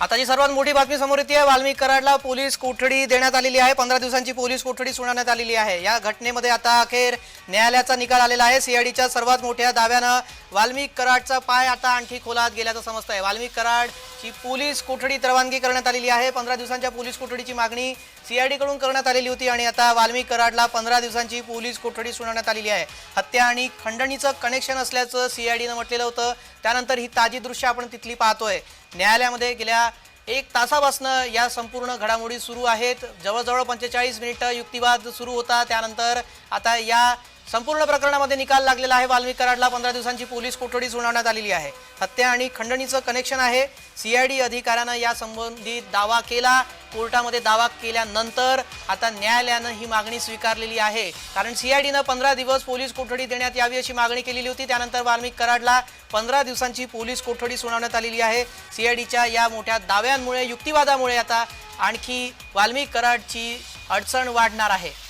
आता जी सर्वात मोठी बातमी समोर येते. आहे वाल्मिक कराडला पोलीस कोठडी देण्यात आलेली आहे. पंधरा दिवसांची पोलीस कोठडी सुनावण्यात आलेली आहे. या घटनेमध्ये आता अखेर न्यायालयाचा निकाल आलेला आहे. सीआयडीच्या सर्वात मोठ्या दाव्यानं वाल्मिक कराडचा पाय आता आणखी खोलात गेल्याचं समजत आहे. वाल्मिक कराडची पोलीस कोठडी परवानगी करण्यात आलेली आहे. पंधरा दिवसांच्या पोलीस कोठडीची मागणी सीआयडीकडून करण्यात आलेली होती आणि आता वाल्मिक कराडला पंधरा दिवसांची पोलीस कोठडी सुनावण्यात आलेली आहे. हत्या आणि खंडणीचं कनेक्शन असल्याचं सीआयडीनं म्हटलेलं होतं. त्यानंतर ही ताजी दृश्य आपण तिथली पाहतोय. न्यायालयामध्ये गेल्या एक तासापासनं या संपूर्ण घडामोडी सुरू आहेत. जवळजवळ पंचेचाळीस मिनिटं युक्तिवाद सुरू होता. त्यानंतर आता या संपूर्ण प्रकरणामध्ये निकाल लागलेला आहे. वाल्मिक कराडला पंधरा दिवसांची पोलीस कोठडी सुनावण्यात आलेली आहे. हत्या आणि खंडणीचं कनेक्शन आहे. सीआयडी अधिकाऱ्यानं या संबंधित दावा केला. कोर्टामध्ये दावा केल्यानंतर आता न्यायालयानं ही मागणी स्वीकारलेली आहे. कारण सीआयडीनं पंधरा दिवस पोलीस कोठडी देण्यात यावी अशी मागणी केलेली होती. त्यानंतर वाल्मिक कराडला पंधरा दिवसांची पोलीस कोठडी सुनावण्यात आलेली आहे. सीआयडीच्या या मोठ्या दाव्यांमुळे युक्तिवादामुळे आता आणखी वाल्मिक कराडची अडचण वाढणार आहे.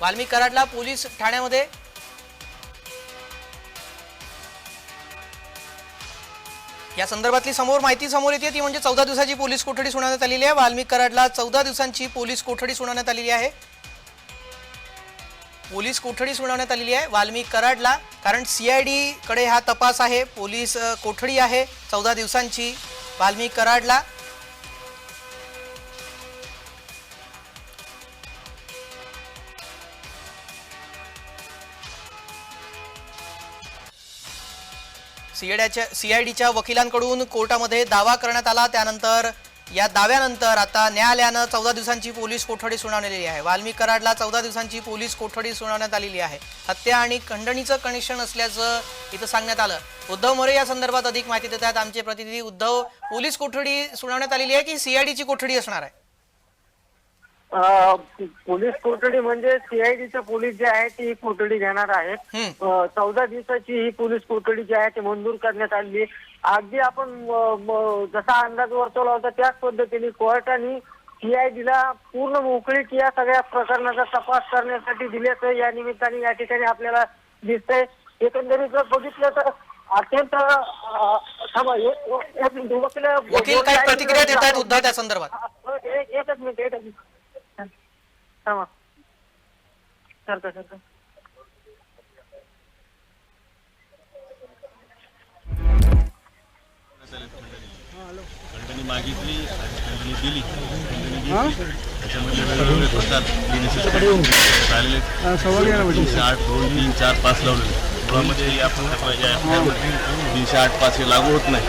वाल्मिक कराडला पोलीस ठाण्यामध्ये या संदर्भातली समोर माहिती समोर येते ती म्हणजे चौदा दिवसाची पोलीस कोठडी सुनावण्यात आलेली आहे. वाल्मिक कराडला चौदा दिवसांची पोलीस कोठडी सुनावण्यात आलेली आहे. पोलीस कोठडी सुनावण्यात आलेली आहे वाल्मिक कराडला कारण सीआयडी कडे हा तपास आहे. पोलीस कोठडी आहे चौदा दिवसांची वाल्मिक कराडला सीएडीच्या सीआयडीच्या वकिलांकडून कोर्टामध्ये दावा करण्यात आला. त्यानंतर या दाव्यानंतर आता न्यायालयानं चौदा दिवसांची पोलीस कोठडी सुनावलेली आहे. वाल्मी कराडला चौदा दिवसांची पोलीस कोठडी सुनावण्यात आलेली आहे. हत्या आणि खंडणीचं कनेक्शन असल्याचं इथं सांगण्यात आलं. उद्धव मोरे या संदर्भात अधिक माहिती देतात आमचे प्रतिनिधी. उद्धव पोलीस कोठडी सुनावण्यात आलेली आहे की सीआयडीची कोठडी असणार आहे? पोलीस कोठडी म्हणजे सीआयडीचे पोलीस जे आहे ते कोठडी घेणार आहेत चौदा दिवसाची ही पोलीस कोठडी जी आहे ती मंजूर करण्यात आली अगदी आपण जसा अंदाज वर्तवला होता त्याच पद्धतीने कोर्टाने सीआयडीला पूर्ण मोकळीक या सगळ्या प्रकरणाचा तपास करण्यासाठी दिल्याचं या निमित्ताने या ठिकाणी आपल्याला दिसतंय. एकंदरीत जर बघितलं तर अत्यंत वकील- काही प्रतिक्रिया देत आहेत उद्धव त्या संदर्भात. एक- एकच मिनिट एकच मिनिट. थांबा करतो करतो. खंडणी मागितली आणि खंडणी दिली. खंडणी घेतली त्याच्यामध्ये वेगवेगळे प्रकार लिहिण्यासाठी आलेले तीनशे आठ दोन तीन चार पाच लावलेले मुळामध्ये या प्रकारच्या ह्यामध्ये तीनशे आठ पाच हे लागू होत नाही.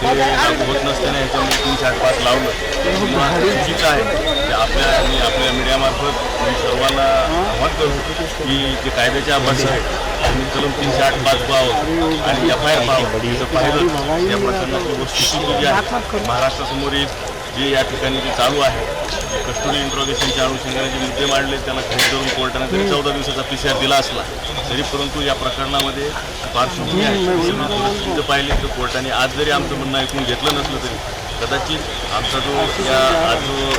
ते लागू होत नसताना ह्याच्यामध्ये तीनशे आठ पाच लावलं. चुकीचं आहे. ते आपल्या आणि आपल्या मीडियामार्फत मी सर्वांना आव्हान करतो की जे कायद्याचे अभ्यास आहेत आणि कलम तीनशे आठ पाच पाहावं आणि एफ आय आर पाहावं तिथं पाहिलं या प्रकरणाची वस्तुस्थिती जी आहे महाराष्ट्रासमोर एक जे या ठिकाणी जे चालू आहे कस्टडी इंट्रोगेशनच्या अनुषंगाने जे मुद्दे मांडले त्याला खरेदी करून कोर्टाने जरी चौदा दिवसाचा पी सी आर दिला असला तरी परंतु या प्रकरणामध्ये पार्श्वभूमी आहे. पाहिली तर कोर्टाने आज जरी आमचं म्हणणं ऐकून घेतलं नसलं तरी कदाचित आमचा जो या आज जो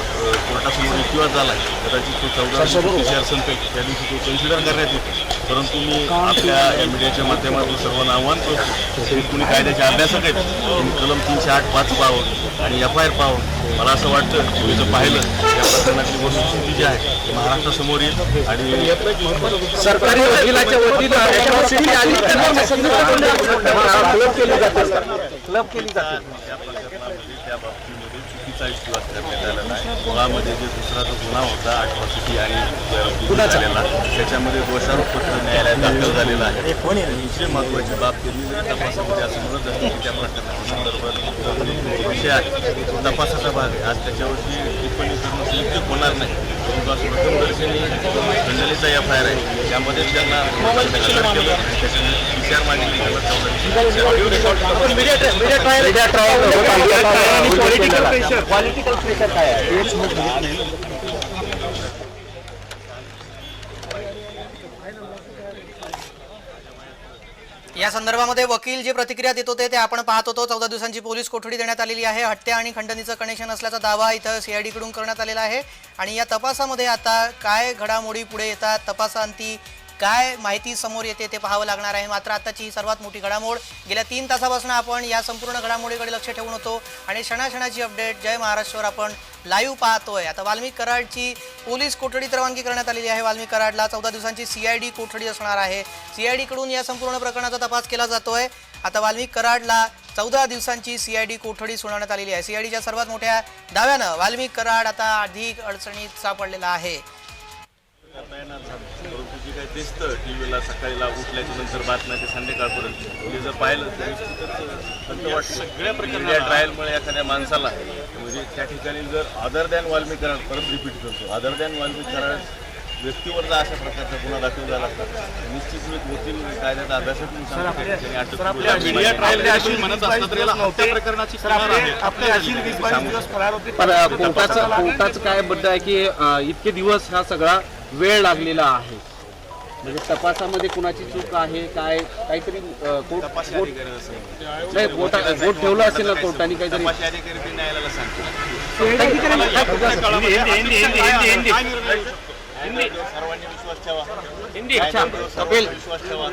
कोर्टासमोर युक्तिवाद झाला आहे कदाचित तो चौदा पी सी आर संपेल त्या दिवशी तो कन्सिडर करण्यात येतो परंतु मी आपल्या या मीडियाच्या माध्यमातून सर्वांना आव्हान करतो कुणी कायद्याचे अभ्यासक आहेत कलम तीनशे आठ पाच पाहावं आणि एफ आय आर पाहावं मला असं वाटतं तुम्ही जर पाहिलं या प्रकरणातली वस्तुस्थिती जी आहे ती महाराष्ट्रासमोर येईल आणि सरकारी वकिलाच्या वतीनं क्लब केली जाते. चुकीचा युक्तिवाद करण्यात आलेला आहे मुळामध्ये जे दुसरा जो गुन्हा होता अट्रॉसिटी आणि गुन्हा झालेला त्याच्यामध्ये दोषारोपपत्र न्यायालयात दाखल झालेलं आहे. दुसरी महत्वाची बाब त्यांनी जरी तपासामध्ये असं म्हणत असतं त्या प्रकरणाच्या संदर्भात विषय आहे. तो तपासाचा भाग आहे. आज त्याच्यावरती टिप्पणी करणं संयुक्त होणार नाही. प्रथमदर्शनी खंडणीचा एफ आय आर आहे. त्यामध्ये त्यांना पॉलिटिकल प्रेशर काय या संदर्भामध्ये वकील जे प्रतिक्रिया देत होते ते आपण पाहत होतो. चौदा दिवसांची पोलीस कोठडी देण्यात आलेली आहे. हत्या आणि खंडणीचं कनेक्शन असल्याचा दावा इथं सीआयडी कडून करण्यात आलेला आहे. आणि या तपासामध्ये आता काय घडामोडी पुढे येतात? तपासांती काय माहिती समोर येते ते पाहावं लागणार आहे. मात्र आताची ही सर्वात मोठी घडामोड गेल्या तीन तासापासून आपण या संपूर्ण घडामोडीकडे लक्ष ठेवून होतो. आणि क्षणाक्षणाची अपडेट जय महाराष्ट्रवर आपण लाईव्ह पाहतोय. आता वाल्मिक कराडची पोलीस कोठडीत रवानगी करण्यात आलेली आहे. वाल्मिक कराडला चौदा दिवसांची सीआयडी कोठडी असणार आहे. सीआयडीकडून या संपूर्ण प्रकरणाचा तपास केला जातोय. आता वाल्मिक कराडला चौदा दिवसांची सीआयडी कोठडी सुनावण्यात आलेली आहे. सीआयडीच्या सर्वात मोठ्या दाव्यानं वाल्मिक कराड आता अधिक अडचणीत सापडलेला आहे. जे काही दिसतं टी व्हीला सकाळीला उठल्याच्या नंतर बातम्या ते संध्याकाळपर्यंत. ते जर पाहिलं तर सगळ्या प्रकारच्या ट्रायलमुळे एखाद्या माणसाला म्हणजे त्या ठिकाणी जर अदर दॅन वाल्मिक कराड परत रिपीट करतो. अदर दॅन वाल्मिक कराड व्यक्तीवर जर अशा प्रकारचा गुन्हा दाखल झाला असता तर निश्चित मी वकील कायद्याचा अभ्यासातून सांगतो त्या ठिकाणी अटक करू. मीडिया ट्रायल अशी म्हणत असतात तर याला हत्या प्रकरणाची किनार आहे. पण अ, कोर्टाचं काय म्हणणं आहे की इतके दिवस हा सगळा वेळ लागलेला आहे? म्हणजे तपासामध्ये कुणाची चूक आहे काय काहीतरी कोर्ट तपासी कोर्ट- नाही कोर्टा कोर्ट ठेवलं असेल ना कोर्टाने काहीतरी तपासी अधिकारी ते न्यायालयाला सांगतो. सर्वांनी विश्वास ठेवा. हिंदी. अच्छा कपिल. विश्वास ठेवा.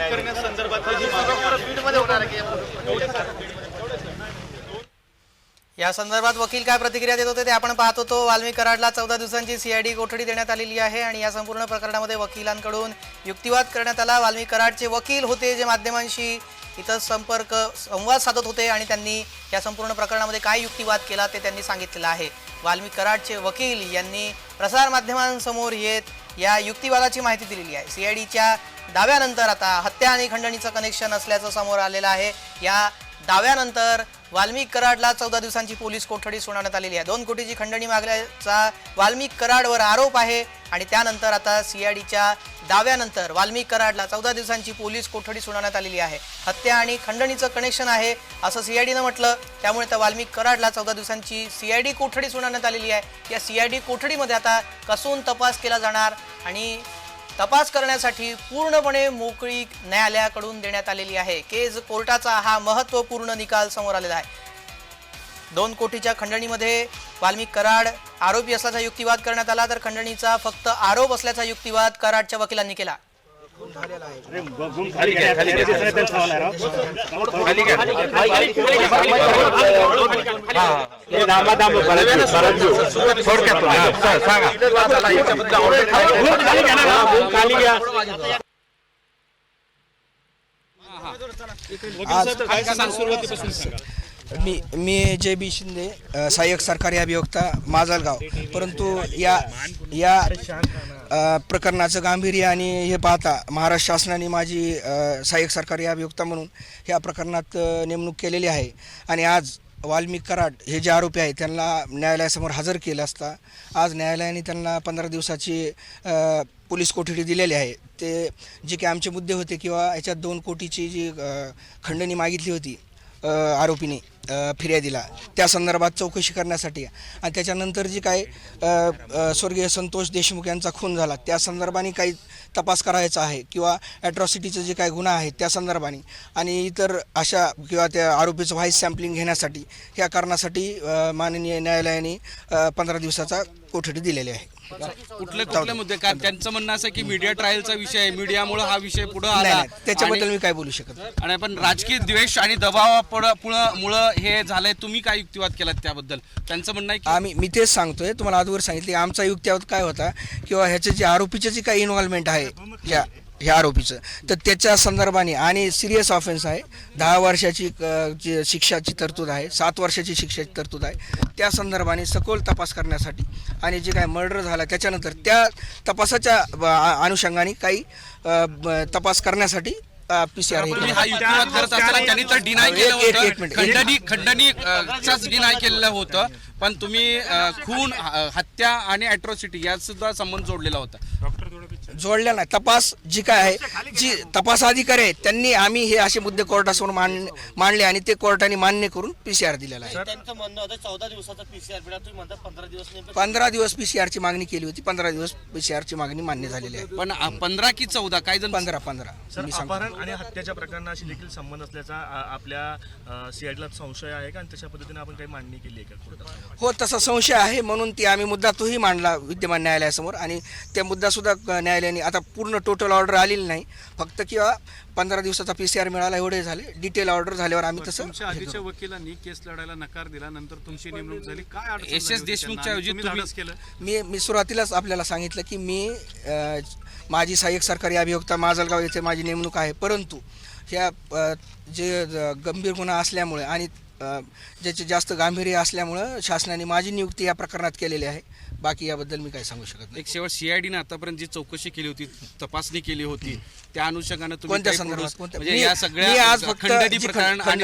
करण्यासंदर्भातली जी मागणी या संदर्भात वकील काय प्रतिक्रिया देत होते ते आपण पाहत होतो. वाल्मी कराडला चौदा दिवसांची सीआयडी कोठडी देण्यात आलेली आहे आणि या संपूर्ण प्रकरणामध्ये वकिलांकडून युक्तिवाद करण्यात आला. वाल्मी कराडचे वकील होते जे माध्यमांशी इथं संपर्क संवाद साधत होते आणि त्यांनी या संपूर्ण प्रकरणामध्ये काय युक्तिवाद केला ते त्यांनी सांगितलेलं आहे. वाल्मी कराडचे वकील यांनी प्रसारमाध्यमांसमोर येत या युक्तिवादाची माहिती दिलेली आहे. सीआयडीच्या दाव्यानंतर आता हत्या आणि खंडणीचं कनेक्शन असल्याचं समोर आलेलं आहे. या दाव्यानंतर वाल्मिक कराडला चौदा दिवसांची पोलीस कोठडी सुनावण्यात आलेली आहे. दोन कोटीची खंडणी मागल्याचा वाल्मिक कराडवर आरोप आहे आणि त्यानंतर आता सीआयडीच्या दाव्यानंतर वाल्मिक कराडला चौदा दिवसांची पोलीस कोठडी सुनावण्यात आलेली आहे. हत्या आणि खंडणीचं कनेक्शन आहे असं सीआयडीनं म्हटलं. त्यामुळे त्या वाल्मिक कराडला चौदा दिवसांची सीआयडी कोठडी सुनावण्यात आलेली आहे. या सीआयडी कोठडीमध्ये आता कसून तपास केला जाणार आणि तपास करण्यासाठी पूर्णपणे मोकळी न्यायालयाकडून देण्यात आलेली आहे. केज कोर्टाचा हा महत्त्वपूर्ण निकाल समोर आलेला आहे. दोन कोटीच्या खंडणीमध्ये वाल्मिक कराड आरोपी असल्याचा युक्तिवाद करण्यात आला तर खंडणीचा फक्त आरोप असल्याचा युक्तिवाद कराडच्या वकिलांनी केला. आज सुरुवातीपासून सांगा मी मी जे बी शिंदे अ, सहाय्यक सरकारी अभियोक्ता माजलगाव. परंतु या या अ, प्रकरणाचं गांभीर्य आणि हे पाहता महाराष्ट्र शासनाने माझी अ, सहाय्यक सरकारी अभियोक्ता म्हणून या प्रकरणात अ, नेमणूक केलेली आहे. आणि आज वाल्मिक कराड हे जे आरोपी आहेत त्यांना न्यायालयासमोर हजर केलं असता आज न्यायालयाने त्यांना पंधरा दिवसाची अ, पोलीस कोठडी दिलेली आहे. ते जे काही आमचे मुद्दे होते किंवा याच्यात दोन कोटीची जी अ, खंडणी मागितली होती अ, आरोपीने फिर्यादीला. त्या संदर्भात चौकशी करण्यासाठी. आणि त्याच्यानंतर जी काय स्वर्गीय संतोष देशमुख यांचा खून झाला त्या संदर्भाने काही तपास करायचा आहे किंवा ॲट्रॉसिटीचं जे काही गुन्हा आहे त्या संदर्भाने. आणि इतर अशा किंवा त्या आरोपीचं व्हाईस सॅम्पलिंग घेण्यासाठी ह्या कारणासाठी माननीय न्यायालयाने पंधरा दिवसाचा कोठडी दिलेली आहे. कुठले कुठले मुद्दे? कारण त्यांचं म्हणणं असं की मीडिया ट्रायलचा विषय आहे. मीडियामुळे हा विषय पुढे आला. त्याच्याबद्दल मी काय बोलू शकत. आणि पण राजकीय द्वेष आणि दबावामुळं हे झालंय. तुम्ही काय युक्तिवाद केलात त्याबद्दल? त्यांचं म्हणणं आहे की आम्ही मी तेच सांगतोय. तुम्हाला आजवर सांगितले आमचा युक्त्यावत काय होता? किंवा ह्याचे जे आरोपीचे जे काही इन्व्हॉल्वमेंट आहे ह्या ह्या आरोपीचं. तर त्याच्या संदर्भाने आणि सिरियस ऑफेन्स आहे. दहा वर्षाची जी शिक्षाची तरतूद आहे सात वर्षाची शिक्षाची तरतूद आहे. त्या संदर्भाने सखोल तपास करण्यासाठी आणि जे काय मर्डर झाला त्याच्यानंतर त्या तपासाच्या अनुषंगाने काही तपास करण्यासाठी पी सी आर तुम्ही हा युक्तिवाद करत असताना त्यांनी तर डिनाय केलं. खंडणी खंडणीचाच डिनाय केलेलं होतं. पण तुम्ही खून हत्या आणि अॅट्रॉसिटी यात सुद्धा संबंध जोडलेला होता. जोडल्या नाही. तपास जी काय आहे जी तपास अधिकारी आहेत त्यांनी आम्ही हे असे मुद्दे कोर्टासमोर मांड मांडले आणि ते कोर्टाने मान्य करून पी सी आर दिलेला आहे. त्यांचं म्हणणं होतं चौदा दिवसाचा पीसीआर पिढा तुम्ही म्हणता पंधरा दिवस पंधरा दिवस पी सी आरची मागणी केली होती पंधरा दिवस पी सी आरची मागणी मान्य झालेली आहे. पण पंधरा की चौदा काही जण पंधरा पंधरा. सर मी सांगतो. अपहरण आणि हत्येच्या प्रकरणाशी देखील संबंध असल्याचा आ- आपल्या सीआयडीला संशय आहे का? आणि तशा पद्धतीने आपण काही मांडणी केली आहे का कोर्टात? हो तसा संशय आहे म्हणून ती आम्ही मुद्दा तोही मांडला विद्यमान न्यायालयासमोर आणि त्या मुद्दा सुद्धा क- न्यायालयाने आता पूर्ण टोटल ऑर्डर आलेली नाही फक्त किंवा पंधरा दिवसाचा पी सी आर मिळाला एवढे झाले डिटेल ऑर्डर झाल्यावर आम्ही तसं तुमच्या हे आधीच्या. वकिलांनी केस लढायला नकार दिला नंतर तुमची नेमणूक झाली काय एस. एस. देशमुखच्या ऐवजी केलं मी मी सुरुवातीलाच आपल्याला सांगितलं की मी माजी सहाय्यक सरकारी अभियोक्ता माजलगाव येथे माझी नेमणूक आहे परंतु ह्या जे गंभीर गुन्हा असल्यामुळे आणि ज्याचे जास्त गांभीर्य असल्यामुळं शासनाने माझी नियुक्ती या प्रकरणात केलेली आहे बाकी याबद्दल मी काही सांगू शकत नाही एक शेवट सीआयडीने आतापर्यंत जी चौकशी केली होती तपासणी केली होती त्या अनुषंगानं तुम्ही कोणत्या संदर्भात? म्हणजे या सगळ्या खंडणी प्रकरण आणि.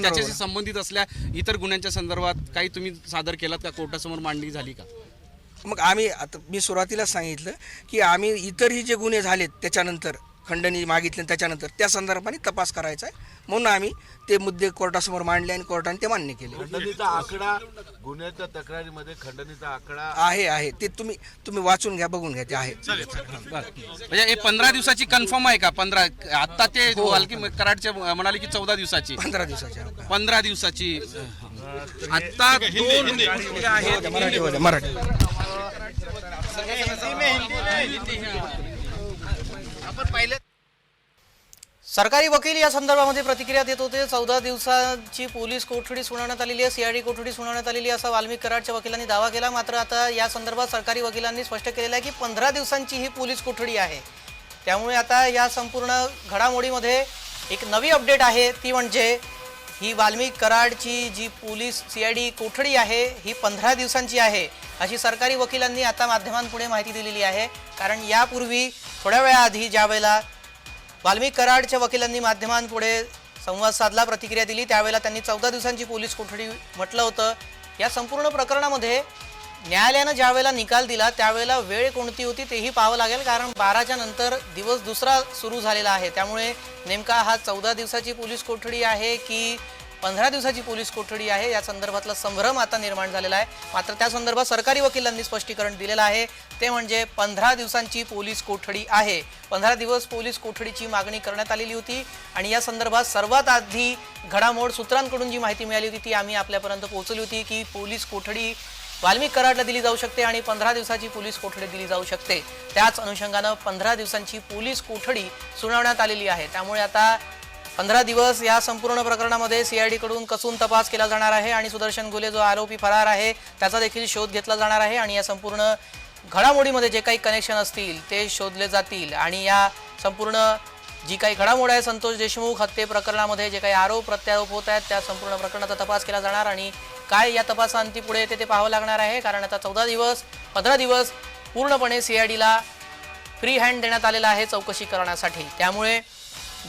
त्याच्याशी संबंधित असल्या इतर गुन्ह्यांच्या संदर्भात काही तुम्ही सादर केलात का कोर्टासमोर मांडणी झाली का मग आम्ही आता मी सुरुवातीलाच सांगितलं की आम्ही इतरही जे गुन्हे झालेत त्याच्यानंतर खंडणी मागितले आणि त्याच्यानंतर त्या संदर्भाने तपास करायचा आहे. म्हणून आम्ही ते मुद्दे कोर्टासमोर मांडले आणि कोर्टाने ते मान्य केले. खंडणीचा आकडा गुन्ह्याच्या तक्रारीमध्ये खंडणीचा आकडा आहे आहे. ते तुम्ही तुम्ही वाचून घ्या बघून घ्या ते आहे. म्हणजे हे पंधरा दिवसाची कन्फर्म आहे का? पंधरा आता ते वाल्की कराडचे म्हणाले की चौदा दिवसाची. पंधरा दिवसाचे आहे. पंधरा दिवसाची. आता दोन मुद्दे आहेत. आपण पाहिलं सरकारी वकील या संदर्भामध्ये प्रतिक्रिया देत होते. चौदा दिवसांची पोलीस कोठडी सुनावण्यात आलेली आहे सीआयडी कोठडी सुनावण्यात आलेली आहे असा वाल्मिक कराडच्या वकिलांनी दावा केला. मात्र आता या संदर्भात सरकारी वकिलांनी स्पष्ट केलेलं आहे की पंधरा दिवसांची ही पोलीस कोठडी आहे. त्यामुळे आता या संपूर्ण घडामोडीमध्ये एक नवी अपडेट आहे ती म्हणजे ही वाल्मिक कराडची जी पोलीस सीआयडी कोठडी आहे ही पंधरा दिवसांची आहे. अशी सरकारी वकिलांनी आता माध्यमांपुढे माहिती दिलेली आहे. कारण यापूर्वी थोड्या वेळाआधी ज्या वेळेला वाल्मिक कराडच्या वकिलांनी माध्यमांपुढे संवाद साधला प्रतिक्रिया दिली त्यावेळेला त्यांनी चौदा दिवसांची पोलीस कोठडी म्हटलं होतं. या संपूर्ण प्रकरणामध्ये न्यायालयानं ज्यावेळेला निकाल दिला त्यावेळेला वेळ कोणती होती तेही पाहावं लागेल कारण बाराच्या नंतर दिवस दुसरा सुरू झालेला आहे. त्यामुळे नेमका हा चौदा दिवसाची पोलीस कोठडी आहे की पंधरा दिवसाची पोलीस कोठडी आहे या संदर्भातला संभ्रम आता निर्माण झालेला आहे. मात्र त्या संदर्भात सरकारी वकिलांनी स्पष्टीकरण दिलेलं आहे. ते म्हणजे पंधरा दिवसांची पोलीस कोठडी आहे. पंधरा दिवस पोलीस कोठडीची मागणी करण्यात आलेली होती आणि या संदर्भात सर्वात आधी घडामोड सूत्रांकडून जी माहिती मिळाली होती ती आम्ही आपल्यापर्यंत पोहोचली होती की पोलीस कोठडी वाल्मिक कराडला दिली जाऊ शकते आणि पंधरा दिवसाची पोलीस कोठडी दिली जाऊ शकते. त्याच अनुषंगानं पंधरा दिवसांची पोलीस कोठडी सुनावण्यात आलेली आहे. त्यामुळे आता पंधरा दिवस या संपूर्ण प्रकरणामध्ये सीआयडी कडून कसून तपास केला जाणार आहे आणि सुदर्शन गुले जो आरोपी फरार आहे त्याचा देखील शोध घेतला जाणार आहे आणि या संपूर्ण घडामोडीमध्ये जे काही कनेक्शन असतील ते शोधले जातील. आणि या संपूर्ण जी काही घडामोड आहे संतोष देशमुख हत्ये प्रकरणामध्ये जे काही आरोप प्रत्यारोप होत आहेत त्या संपूर्ण प्रकरणाचा तपास केला जाणार आणि काय या तपासांती पुढे येते ते पाहावं लागणार आहे. कारण आता चौदा दिवस पंधरा दिवस पूर्णपणे सीआयडीला फ्री हँड देण्यात आलेला आहे चौकशी करण्यासाठी. त्यामुळे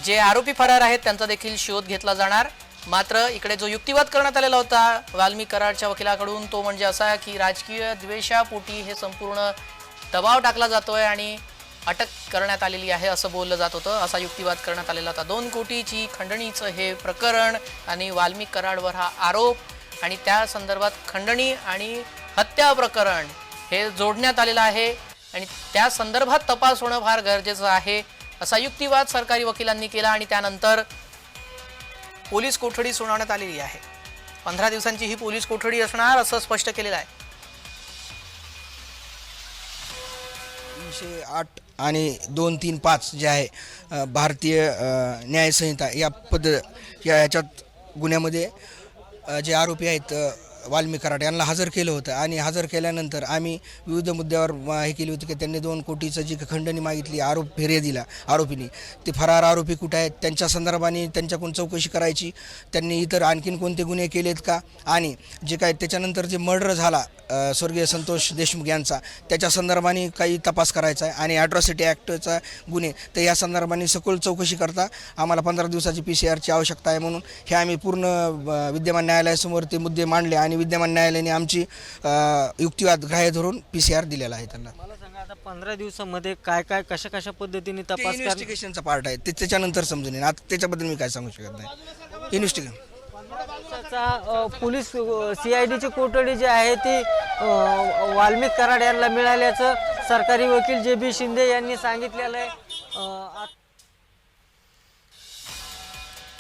जे आरोपी फरार आहेत त्यांचा देखील शोध घेतला जाणार. मात्र इकडे जो युक्तिवाद करण्यात आलेला होता वाल्मी कराडच्या वकिलाकडून तो म्हणजे असा की राजकीय द्वेषापोटी हे संपूर्ण दबाव टाकला जातोय आणि अटक करण्यात आलेली आहे असं बोललं जात होतं. असा युक्तिवाद करण्यात आलेला होता. दोन कोटीची खंडणीचं हे प्रकरण आणि वाल्मिक कराडवर हा आरोप आणि त्या संदर्भात खंडणी आणि हत्या प्रकरण हे जोडण्यात आलेलं आहे. आणि त्या संदर्भात तपास होणं फार गरजेचं आहे असा युक्तिवाद सरकारी वकिलांनी केला आणि त्यानंतर पोलीस कोठडी सुनावण्यात आलेली आहे. पंधरा दिवसांची ही पोलीस कोठडी असणार असं स्पष्ट केलेलं आहे. तीनशे आठ आणि दोन तीन पाच जे आहे भारतीय न्यायसंहिता या पद या याच्यात गुन्ह्यामध्ये जे आरोपी आहेत वाल्मी वाल्मिक यांना हजर केलं होतं. आणि हजर केल्यानंतर आम्ही विविध मुद्द्यावर हे केली होती की त्यांनी दोन कोटीचं जी खंडणी मागितली आरोप फिर्यादीला आरोपींनी. ते फरार आरोपी कुठे आहेत त्यांच्या संदर्भाने त्यांच्याकडून चौकशी करायची. त्यांनी इतर आणखीन कोणते गुन्हे केलेत का? आणि जे काय त्याच्यानंतर जे मर्डर झाला स्वर्गीय संतोष देशमुख यांचा त्याच्या संदर्भाने काही तपास करायचा आहे. आणि ॲट्रॉसिटी ॲक्टचा गुन्हे तर या संदर्भाने सखोल चौकशी करता आम्हाला पंधरा दिवसाची पी सी आरची आवश्यकता आहे म्हणून हे आम्ही पूर्ण विद्यमान न्यायालयासमोर ते मुद्दे मांडले आणि आणि विद्यमान न्यायालयाने आमची युक्तिवाद ग्राह्य धरून पी सी आर दिलेला आहे त्यांना. मला सांगा आता पंधरा दिवसामध्ये काय काय कशा कशा पद्धतीने तपास इन्व्हेस्टिगेशनचा पार्ट आहे. ते त्याच्यानंतर समजून येईल. आता त्याच्याबद्दल मी काय सांगू शकत नाही. इन्व्हेस्टिगेशन दिवसाचा पोलीस सी आय डीची कोठडी जी आहे ती वाल्मिक कराड यांना मिळाल्याचं सरकारी वकील जे बी शिंदे यांनी सांगितलेलं आहे.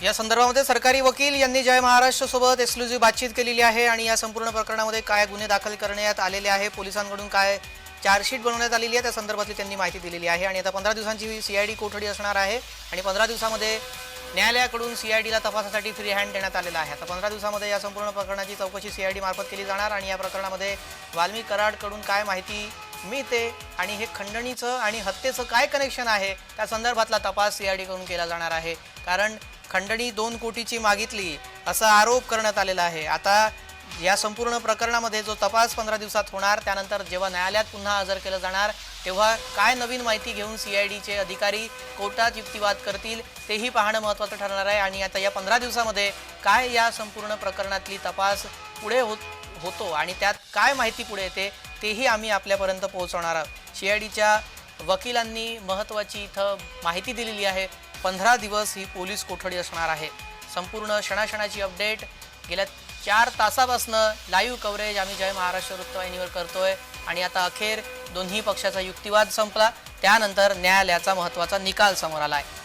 या संदर्भामध्ये सरकारी वकील यांनी जय महाराष्ट्र सोबत एक्सक्लुझिव्ह बातचीत केलेली आहे आणि या संपूर्ण प्रकरणामध्ये काय गुन्हे दाखल करण्यात आलेले आहे पोलिसांकडून काय चार्जशीट बनवण्यात आलेली आहे त्या संदर्भातली त्यांनी माहिती दिलेली आहे. आणि आता पंधरा दिवसांची सीआयडी कोठडी असणार आहे आणि पंधरा दिवसामध्ये न्यायालयाकडून सीआयडीला तपासासाठी फ्री हँड देण्यात आलेला आहे. आता पंधरा दिवसामध्ये या संपूर्ण प्रकरणाची चौकशी सीआयडी मार्फत केली जाणार आणि या प्रकरणामध्ये वाल्मी कराडकडून काय माहिती मिळते आणि हे खंडणीचं आणि हत्येचं काय कनेक्शन आहे त्या संदर्भातला तपास सीआयडीकडून केला जाणार आहे. कारण खंडणी दोन कोटीची मागितली असा आरोप करण्यात आलेला आहे. आता या संपूर्ण प्रकरणामध्ये जो तपास पंधरा दिवसात होणार त्यानंतर जेव्हा न्यायालयात पुन्हा हजर केलं जाणार तेव्हा काय नवीन माहिती घेऊन सी आय डीचे अधिकारी कोर्टात युक्तिवाद करतील तेही पाहणं महत्त्वाचं ठरणार आहे. आणि आता या पंधरा दिवसामध्ये काय या संपूर्ण प्रकरणातली तपास पुढे होत होतो आणि त्यात काय माहिती पुढे येते तेही आम्ही आपल्यापर्यंत पोहोचवणार आहोत. सी आय डीच्या वकिलांनी महत्त्वाची इथं माहिती दिलेली आहे. पंधरा दिवस ही पोलीस कोठडी असणार आहे. संपूर्ण क्षणाक्षणाची अपडेट गेल्या चार तासापासनं लाईव्ह कव्हरेज आम्ही जय महाराष्ट्र वृत्तवाहिनीवर करतोय आणि आता अखेर दोन्ही पक्षाचा युक्तिवाद संपला. त्यानंतर न्यायालयाचा महत्त्वाचा निकाल समोर आला आहे